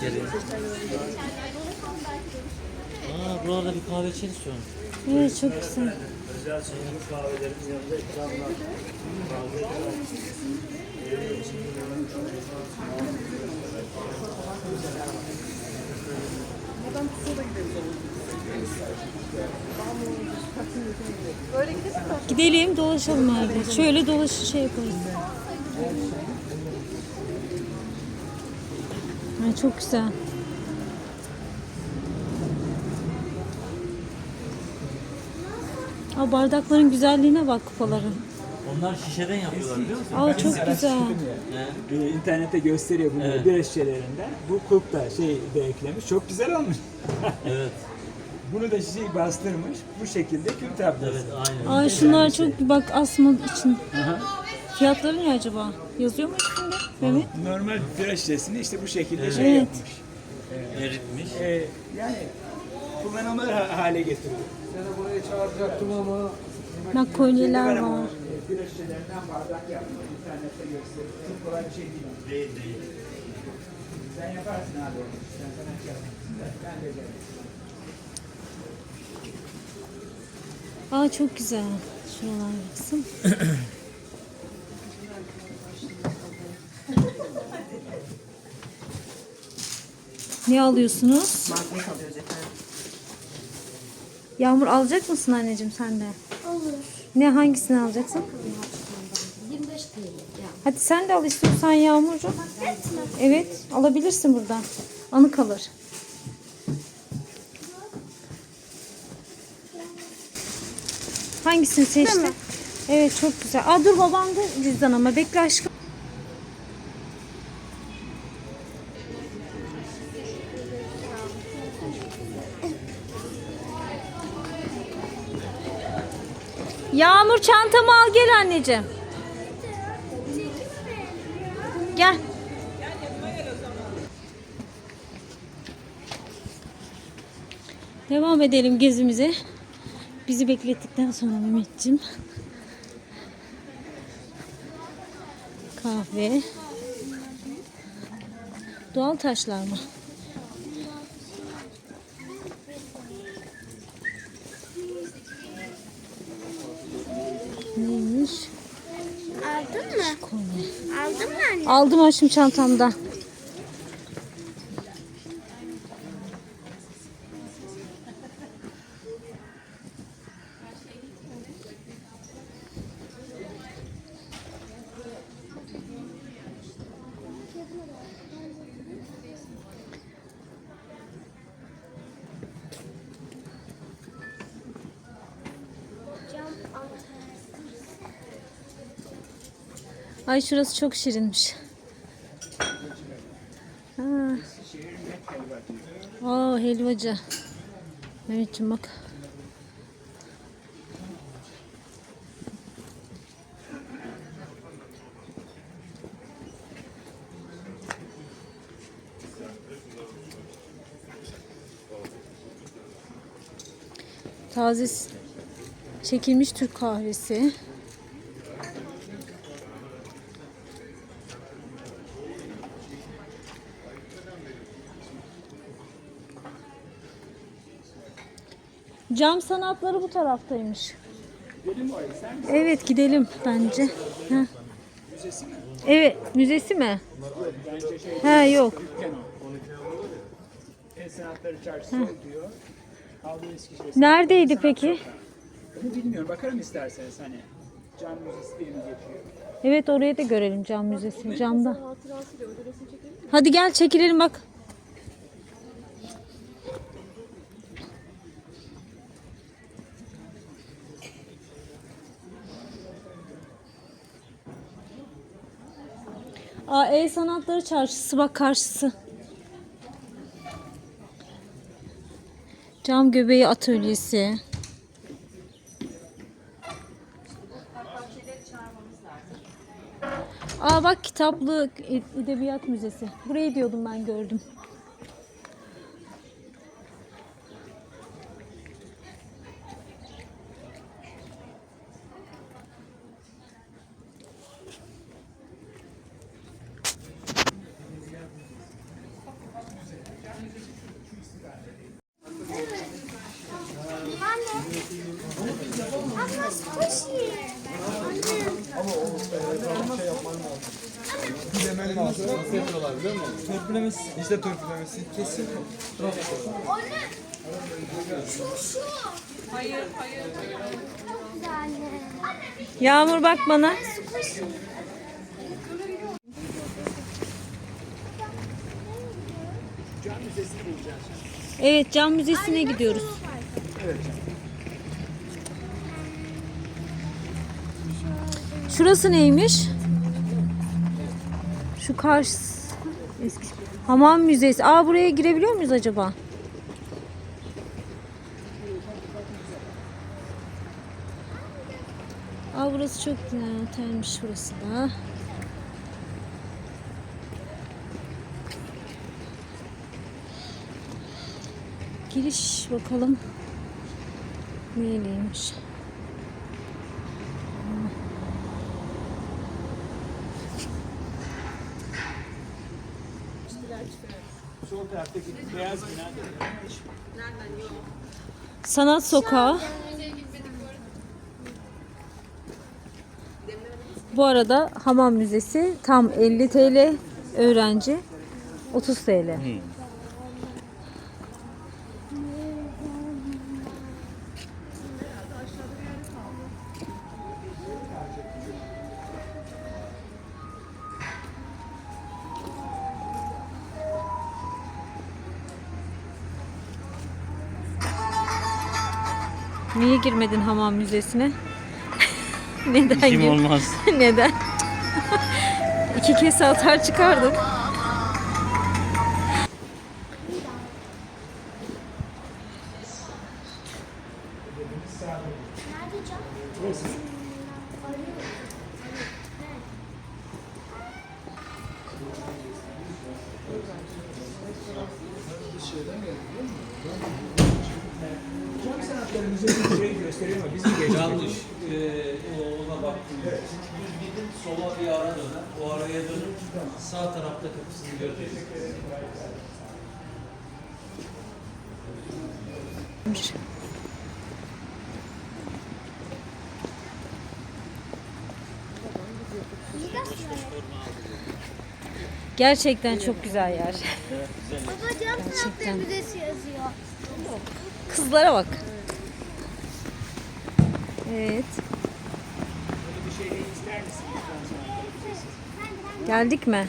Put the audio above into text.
Geri. Aa buralarda bir kahve içeriz sonra. Evet çok güzel. Özel sunumlu kahvelerimiz yanında ikramlar. Gidelim dolaşalım abi. Şöyle dolaş şey yaparız. Ay çok güzel. Aa, bardakların güzelliğine bak kupaların. Onlar şişeden yapıyorlar biliyor musun? Aa çok güzel. He. Ee, internette gösteriyor bunu Evet. bir şişelerinden. Bu kulp da şey de eklemiş. Çok güzel olmuş. Evet. Bunu da şişeyi bastırmış. Bu şekilde kül tablası. Evet aynen. Aa şunlar çok bak asma için. Aha. Fiyatları ne acaba? Yazıyor mu üstünde? Mehmet? Normal bira şişesini işte bu şekilde şey Evet. yapmış. Eritmiş. Ee, yani kullanılır ha- hale getiriyor. Seni buraya çağıracaktım ama Bak kolyeler var. bira şişelerinden bardak yapmak internette gösteriyor. Çok kolay bir şey değil. Değil değil. Sen yaparsın abi. Sen sana hiç yapmazsın da ben de ederim. Aa çok güzel. Şuralar baksın. ne alıyorsunuz? Magnet alıyoruz efendim. Yağmur alacak mısın anneciğim sen de? Olur. Ne hangisini alacaksın? 25 TL. Hadi sen de al istiyorsan Yağmurcuğum. Evet alabilirsin buradan. Anı kalır. Hangisini seçtin? Evet çok güzel. Aa dur babam da cüzdan ama bekle aşkım. Yağmur çantamı al gel anneciğim. Gel. Devam edelim gezimize. Bizi beklettikten sonra Mehmetciğim. Kahve. Doğal taşlar mı? Neymiş? Aldın mı? Kolye. Aldın mı anne? Aldım aşkım çantamda. Ay şurası çok şirinmiş. Ha. Aa helvacı. Mehmetciğim bak. Taze çekilmiş Türk kahvesi. Cam sanatları bu taraftaymış. Evet gidelim bence. Ha. Evet müzesi mi? Ha yok. El Sanatları Çarşısı diyor. Avlu Eskişehir. Neredeydi peki? Bilmiyorum. Bakarım isterseniz hani. Can Müzesi diye mi geçiyor? Evet oraya da görelim cam müzesi camda. Hadi gel çekilelim bak. Aa, El Sanatları Çarşısı bak karşısı. Cam göbeği atölyesi. Aa bak kitaplı edebiyat müzesi. Burayı diyordum ben gördüm. Nasıl yapıyorlar biliyor musun? Törpülemesi. İşte törpülemesi. Kesin. Anne. Şu şu. Hayır hayır. Çok güzel anne. Yağmur bak bana. Evet cam müzesine gidiyoruz. Şurası neymiş? Şu karşı eski hamam müzesi. Aa buraya girebiliyor muyuz acaba? Aa burası çok güzel burası da. Giriş bakalım. Neyleymiş? Sol taraftaki beyaz bina. Sanat Sokağı. Bu arada Hamam Müzesi tam 50 TL öğrenci 30 TL. Niye girmedin Hamam Müzesi'ne? Neden Kim gir- olmaz. Neden? İki kese atar çıkardım. Gösteriyor ama bizim geçti. Yanlış. Ee, o ona baktım. Düz gidin sola bir ara döner. O araya dönüp sağ tarafta kapısını göreceksiniz. Gerçekten çok güzel yer. Baba cam sanatları müzesi yazıyor. Kızlara bak. Evet. Bir şey de ister misin? Geldik mi?